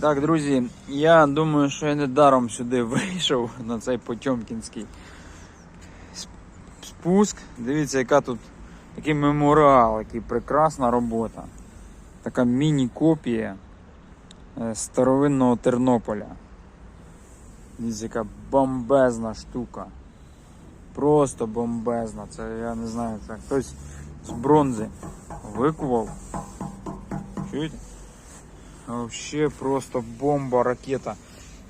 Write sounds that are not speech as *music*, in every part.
Так, друзі, я думаю, що я не даром сюди вийшов на цей Потьомкінський спуск. Дивіться, яка тут який меморіал, який прекрасна робота. Така міні-копія е, старовинного Тернополя. Дивіться, яка бомбезна штука. Просто бомбезна. Це я не знаю, це хтось з бронзи викував. Чуєте? Вообще просто бомба, ракета.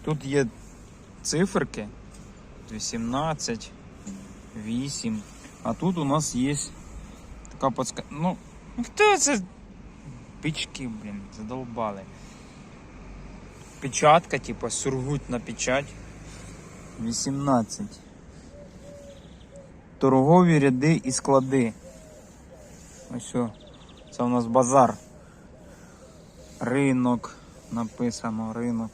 Тут є циферки 18, 8. А тут у нас є така подска... Ну, хто це? Пічки, блін, задолбали. Печатка, типа, сургуть на печать. 18. Торгові ряди і склади. Ось о, це у нас базар. Ринок написано, ринок.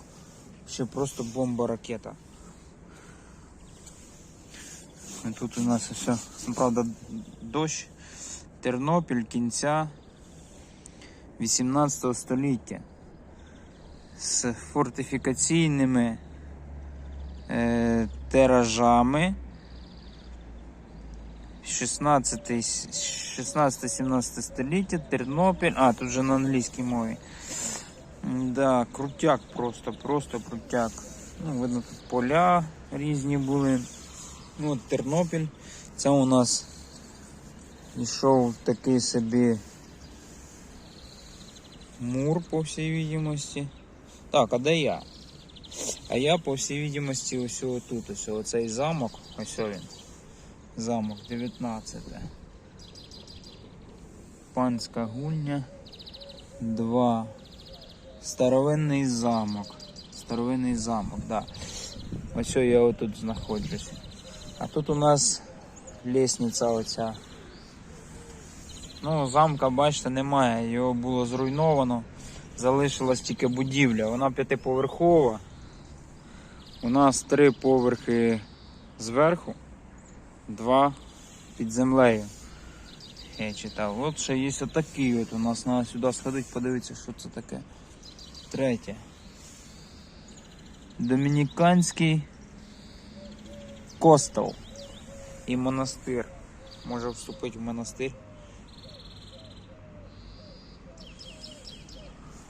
Ще просто бомба ракета. І тут у нас все, ну, правда, дощ. Тернопіль кінця 18 століття з фортифікаційними е, тиражами 16-17 століття, Тернопіль. А, тут вже на англійській мові. Да, крутяк просто, просто крутяк. Ну, видно, тут поля різні були. Ну, от Тернопіль. Це у нас йшов такий собі мур, по всій відомості. Так, а де я? А я, по всій відомості, ось тут, ось оцей замок, ось він. Замок 19. Панська гульня. 2. Старовинний замок. Старовинний замок, да. Ось я отут знаходжусь. А тут у нас лестниця оця. Ну, замка, бачите, немає. Його було зруйновано. Залишилась тільки будівля. Вона п'ятиповерхова. У нас три поверхи зверху, два під землею. Я читав. От ще є отакий от у нас. Треба сюди сходити, подивитися, що це таке. Третє. Домініканський костел і монастир. Може вступити в монастир.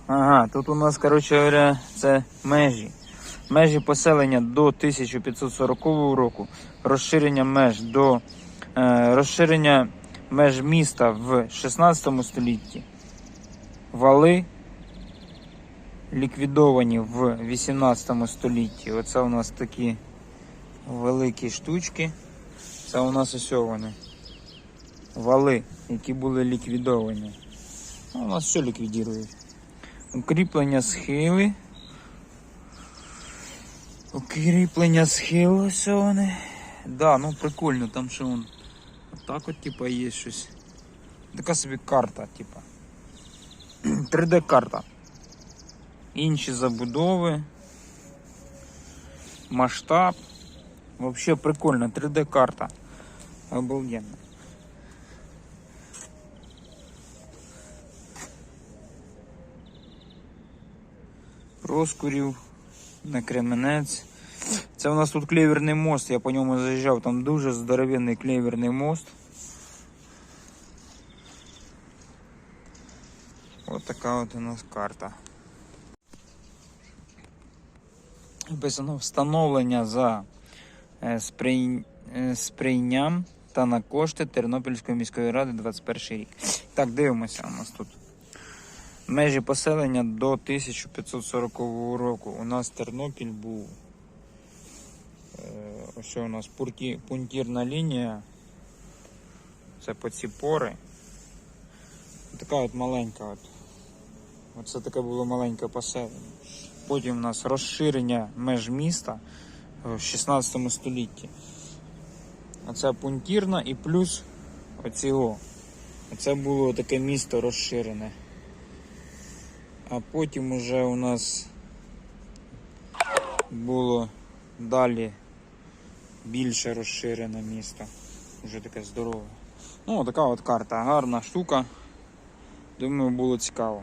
Ага, тут у нас, коротше говоря, це межі. Межі поселення до 1540 року, розширення меж до е, розширення меж міста в 16 столітті. Вали ліквідовані в 18 столітті. Оце у нас такі великі штучки. Це у нас ось вони. Вали, які були ліквідовані. Ну, у нас все ліквідують. Укріплення схили. Укріплення схилу, ось вони. Да, ну прикольно, там що он. Отак от, типа, є щось. Така собі карта, типа. *clears throat* 3D карта. Інші забудови. Масштаб. Вообще прикольно, 3D карта. Обалденно. Проскурів, на Кременець. Це у нас тут клеверний мост, я по ньому заїжджав, там дуже здоровенний клеверний мост. Ось така от у нас карта. Написано встановлення за е, сприй... е, сприйням та на кошти Тернопільської міської ради 21 рік. Так, дивимося у нас тут. Межі поселення до 1540 року. У нас Тернопіль був. Е, Ось у нас пурті, пунктирна лінія. Це по ці пори. Така от маленька. От. Оце таке було маленьке поселення. Потім у нас розширення меж міста в 16 столітті. Оце пунктирна і плюс оцього. Оце було таке місто розширене. А потім уже у нас було далі більше розширене місто. Вже таке здорове. Ну, така от карта, гарна штука. Думаю, було цікаво.